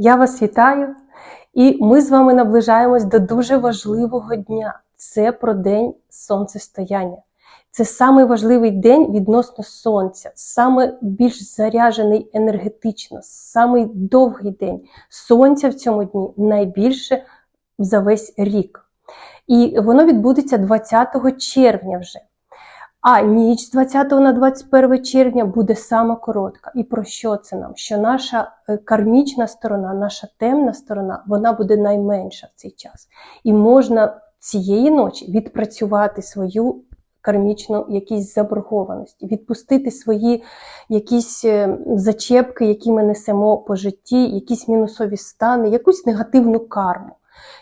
Я вас вітаю, і ми з вами наближаємось до дуже важливого дня. Це про день сонцестояння. Це самий важливий день відносно сонця, саме більш заряджений енергетично, самий довгий день. Сонця в цьому дні найбільше за весь рік. І воно відбудеться 20 червня вже. А ніч з 20 на 21 червня буде сама коротка. І про що це нам? Що наша е, кармічна сторона, наша темна сторона, вона буде найменша в цей час. І можна цієї ночі відпрацювати свою кармічну якісь заборгованості, відпустити свої якісь е, зачепки, які ми несемо по житті, якісь мінусові стани, якусь негативну карму.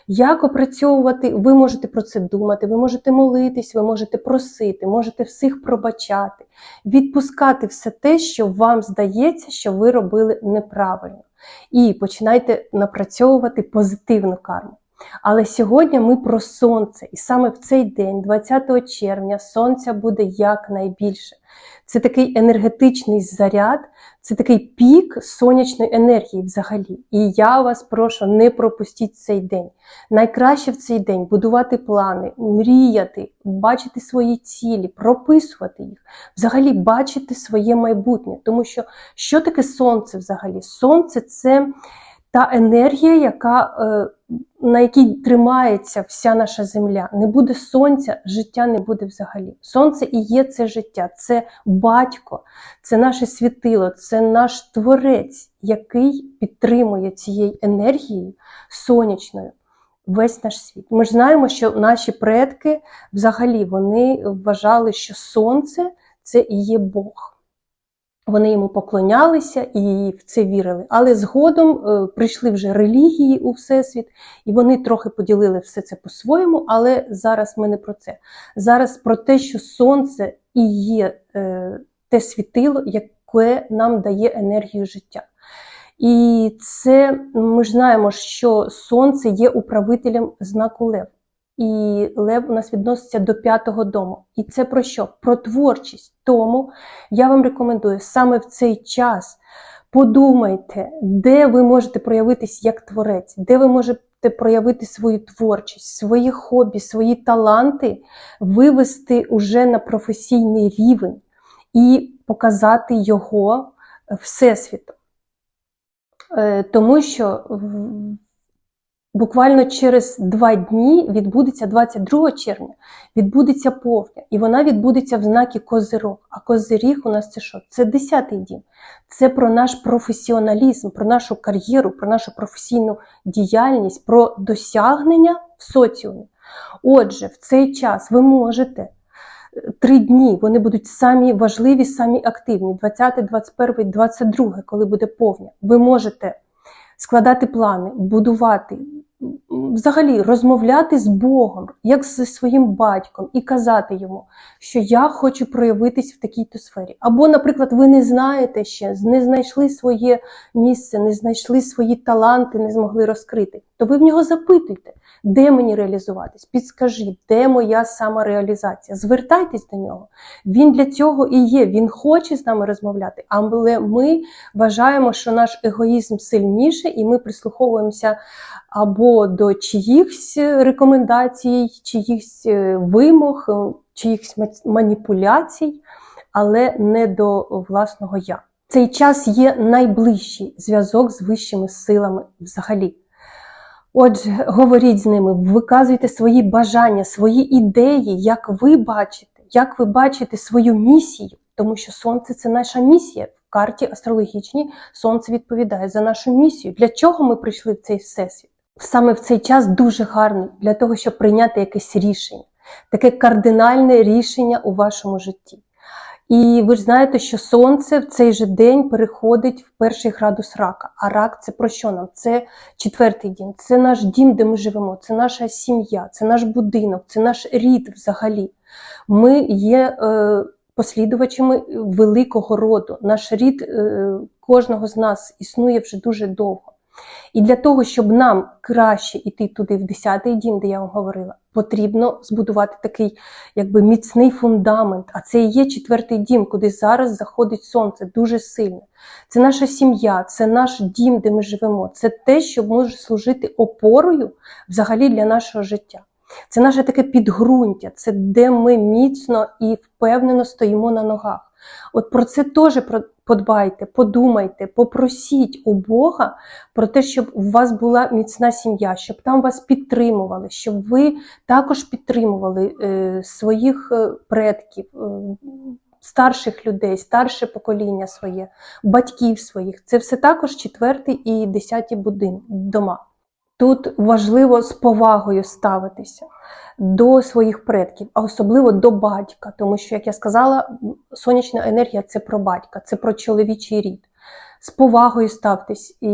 Як опрацьовувати, ви можете про це думати, ви можете молитись, ви можете просити, можете всіх пробачати, відпускати все те, що вам здається, що ви робили неправильно. І починайте напрацьовувати позитивну карму. Але сьогодні ми про сонце, і саме в цей день, 20 червня, сонця буде якнайбільше. Це такий енергетичний заряд, це такий пік сонячної енергії взагалі. І я вас прошу, не пропустіть цей день. Найкраще в цей день будувати плани, мріяти, бачити свої цілі, прописувати їх, взагалі бачити своє майбутнє. Тому що що таке сонце взагалі? Сонце це та енергія, яка, е, на якій тримається вся наша земля. Не буде сонця, життя не буде взагалі. Сонце і є це життя, це батько, це наше світило, це наш творець, який підтримує цією енергією сонячною. Весь наш світ. Ми ж знаємо, що наші предки взагалі вони вважали, що сонце це і є Бог. Вони йому поклонялися і в це вірили. Але згодом е, прийшли вже релігії у Всесвіт, і вони трохи поділили все це по-своєму. Але зараз ми не про це. Зараз про те, що сонце і є е, те світило, яке нам дає енергію життя. І це ми ж знаємо, що сонце є управителем знаку Лев. І лев у нас відноситься до п'ятого дому. І це про що? Про творчість. Тому я вам рекомендую саме в цей час подумайте, де ви можете проявитись як творець, де ви можете проявити свою творчість, свої хобі, свої таланти, вивести уже на професійний рівень і показати його всесвіту. Е, Тому що Буквально через два дні відбудеться 22 червня, відбудеться повня, і вона відбудеться в знакі Козирог. А Козиріг у нас це що? Це 10-й дім. Це про наш професіоналізм, про нашу кар'єру, про нашу професійну діяльність, про досягнення в соціумі. Отже, в цей час ви можете. Три дні вони будуть самі важливі, самі активні: 20, 21, 22, коли буде повня. Ви можете складати плани, будувати, взагалі розмовляти з Богом, як зі своїм батьком, і казати йому, що я хочу проявитись в такій-то сфері. Або, наприклад, ви не знаєте ще, не знайшли своє місце, не знайшли свої таланти, не змогли розкрити. То ви в нього запитуйте, де мені реалізуватись, підскажіть, де моя самореалізація. Звертайтесь до нього. Він для цього і є. Він хоче з нами розмовляти, але ми вважаємо, що наш егоїзм сильніший, і ми прислуховуємося або до чиїхсь рекомендацій, чиїхсь е, вимог, е, чиїхсь маніпуляцій, але не до власного я. Цей час є найближчий зв'язок з вищими силами взагалі. Отже, говоріть з ними, виказуйте свої бажання, свої ідеї, як ви бачите, як ви бачите свою місію, тому що сонце це наша місія. В карті астрологічній сонце відповідає за нашу місію. Для чого ми прийшли в цей всесвіт? Саме в цей час дуже гарно для того, щоб прийняти якесь рішення, таке кардинальне рішення у вашому житті. І ви ж знаєте, що сонце в цей же день переходить в перший градус рака. А рак це про що нам? Це четвертий дім, це наш дім, де ми живемо, це наша сім'я, це наш будинок, це наш рід взагалі. Ми є е, послідувачами великого роду. Наш рід е, кожного з нас існує вже дуже довго. І для того, щоб нам краще йти туди, в 10-й дім, де я вам говорила, потрібно збудувати такий якби міцний фундамент. А це і є четвертий дім, куди зараз заходить сонце дуже сильно. Це наша сім'я, це наш дім, де ми живемо. Це те, що може служити опорою взагалі для нашого життя. Це наше таке підґрунтя, це де ми міцно і впевнено стоїмо на ногах. От про це теж подбайте, подумайте, попросіть у Бога про те, щоб у вас була міцна сім'я, щоб там вас підтримували, щоб ви також підтримували е, своїх е, предків, е, старших людей, старше покоління своє, батьків своїх. Це все також четвертий і десятий будин, дома. Тут важливо з повагою ставитися до своїх предків, а особливо до батька, тому що, як я сказала, сонячна енергія це про батька, це про чоловічий рід. З повагою ставтесь, і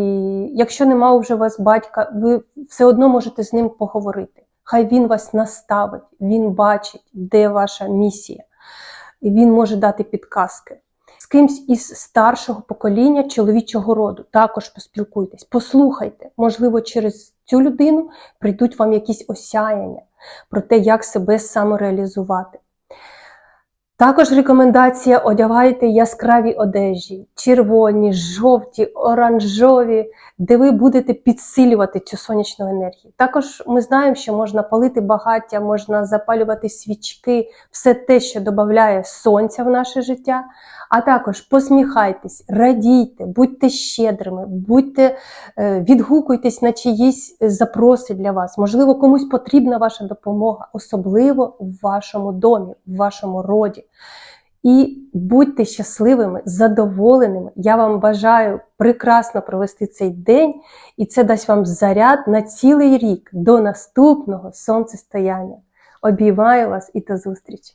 якщо нема вже у вас батька, ви все одно можете з ним поговорити. Хай він вас наставить, він бачить, де ваша місія, і він може дати підказки. Кимсь із старшого покоління чоловічого роду також поспілкуйтесь, послухайте, можливо, через цю людину прийдуть вам якісь осяяння про те, як себе самореалізувати. Також рекомендація одягайте яскраві одежі, червоні, жовті, оранжові, де ви будете підсилювати цю сонячну енергію. Також ми знаємо, що можна палити багаття, можна запалювати свічки, все те, що додає сонця в наше життя. А також посміхайтесь, радійте, будьте щедрими, будьте, е, відгукуйтесь на чиїсь запроси для вас. Можливо, комусь потрібна ваша допомога, особливо в вашому домі, в вашому роді. І будьте щасливими, задоволеними. Я вам бажаю прекрасно провести цей день, і це дасть вам заряд на цілий рік до наступного сонцестояння. Обіймаю вас і до зустрічі!